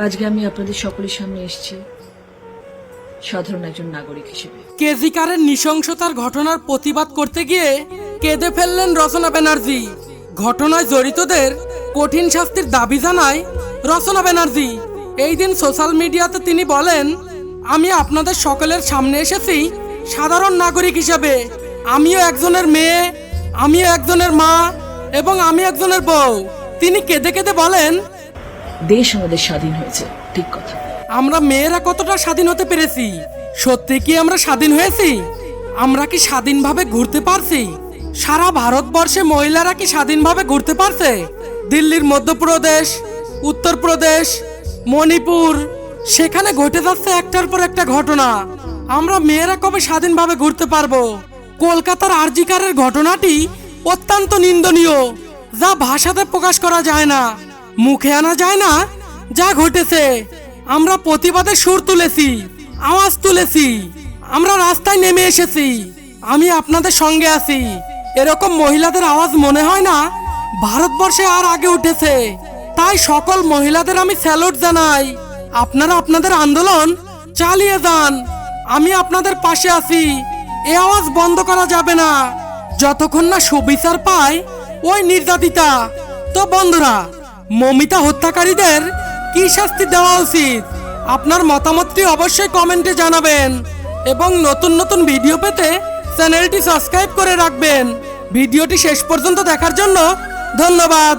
আজকে আমি আপনাদের সকলের সামনে এসেছি সাধারণ একজন নাগরিক হিসেবে। কেজিকারের নৃশংসতার ঘটনার প্রতিবাদ করতে গিয়ে কেঁদে ফেললেন রচনা ব্যানার্জি। ঘটনায় জড়িতদের কঠিন শাস্তির দাবি জানায় রচনা ব্যানার্জি। এই দিন সোশ্যাল মিডিয়াতে তিনি বলেন, আমি আপনাদের সকলের সামনে এসেছি সাধারণ নাগরিক হিসেবে। আমিও একজনের মেয়ে, আমিও একজনের মা এবং আমি একজনের বউ। তিনি কেঁদে কেঁদে বলেন দেশ আমাদের স্বাধীন হয়েছে। ঠিক কথা। আমরা মেয়েরা কতটা স্বাধীন হতে পেরেছি? সত্যি কি আমরা স্বাধীন হয়েছি? আমরা কি স্বাধীনভাবে ঘুরতে পারছি? সারা ভারতবর্ষে মহিলারা কি স্বাধীনভাবে ঘুরতে পারছে? দিল্লির মধ্যপ্রদেশ, উত্তরপ্রদেশ, মণিপুর, সেখানে ঘটে যাচ্ছে একটার পর একটা ঘটনা। আমরা মেয়েরা কবে স্বাধীনভাবে ঘুরতে পারব? কলকাতার আরজিকারের ঘটনাটি অত্যন্ত নিন্দনীয়, যা ভাষাতে প্রকাশ করা যায় না। মুখে আনা যায় না? যা ঘটেছে। আমরা প্রতিবাদের সুর তুলেছি, আওয়াজ তুলেছি, আমরা রাস্তায় নেমে এসেছি। আমি আপনাদের সঙ্গে আছি। এরকম মহিলাদের আওয়াজ মনে হয় না? ভারতবর্ষে আর আগে উঠেছে। তাই সকল মহিলাদের আমি স্যালুট জানাই। আপনারা আপনাদের আন্দোলন চালিয়ে যান। আমি আপনাদের পাশে আছি। এ আওয়াজ বন্ধ করা যাবে না। যতক্ষণ না সুবিচার পায় ওই নির্যাতিতা। তো বন্ধুরা মমিতা হত্যাকারীদের কি শাস্তি দেওয়া উচিত? আপনার মতামতটি অবশ্যই কমেন্টে জানাবেন এবং নতুন নতুন ভিডিও পেতে চ্যানেলটি সাবস্ক্রাইব করে রাখবেন। ভিডিওটি শেষ পর্যন্ত দেখার জন্য ধন্যবাদ।